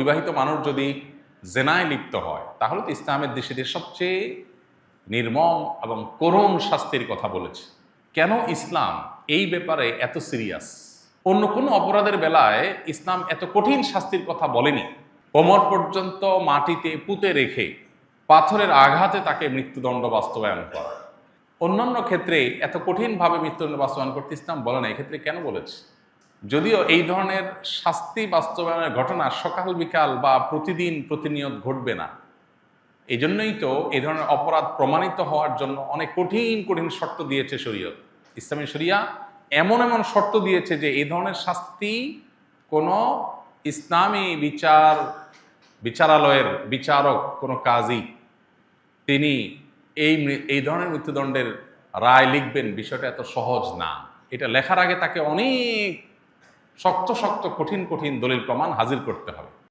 বিবাহিত মানুষ যদি জেনায় লিপ্ত হয়, তাহলে তো ইসলামের দৃষ্টিতে সবচেয়ে নির্মম এবং করুণ শাস্তির কথা বলেছে। কেন ইসলাম এই ব্যাপারে এত সিরিয়াস? অন্য কোনো অপরাধের বেলায় ইসলাম এত কঠিন শাস্তির কথা বলেনি। কোমর পর্যন্ত মাটিতে পুঁতে রেখে পাথরের আঘাতে তাকে মৃত্যুদণ্ড বাস্তবায়ন করা। অন্যান্য ক্ষেত্রে এত কঠিনভাবে মৃত্যুদণ্ড বাস্তবায়ন করতে ইসলাম বলে না, এক্ষেত্রে কেন বলেছে? যদিও এই ধরনের শাস্তি বাস্তবায়নের ঘটনা সকাল বিকাল বা প্রতিদিন প্রতিনিয়ত ঘটবে না এই জন্যই তো এই ধরনের অপরাধ প্রমাণিত হওয়ার জন্য অনেক কঠিন কঠিন শর্ত দিয়েছে শরীয়ত। ইসলামী শরিয়া এমন এমন শর্ত দিয়েছে যে এই ধরনের শাস্তি কোনো ইসলামী বিচার, বিচারালয়ের বিচারক, কোনো কাজী, তিনি এই এই ধরনের মৃত্যুদণ্ডের রায় লিখবেন বিষয়টা এত সহজ না। এটা লেখার আগে তাকে অনেক শক্ত শক্ত কঠিন কঠিন দলিল প্রমাণ হাজির করতে হবে।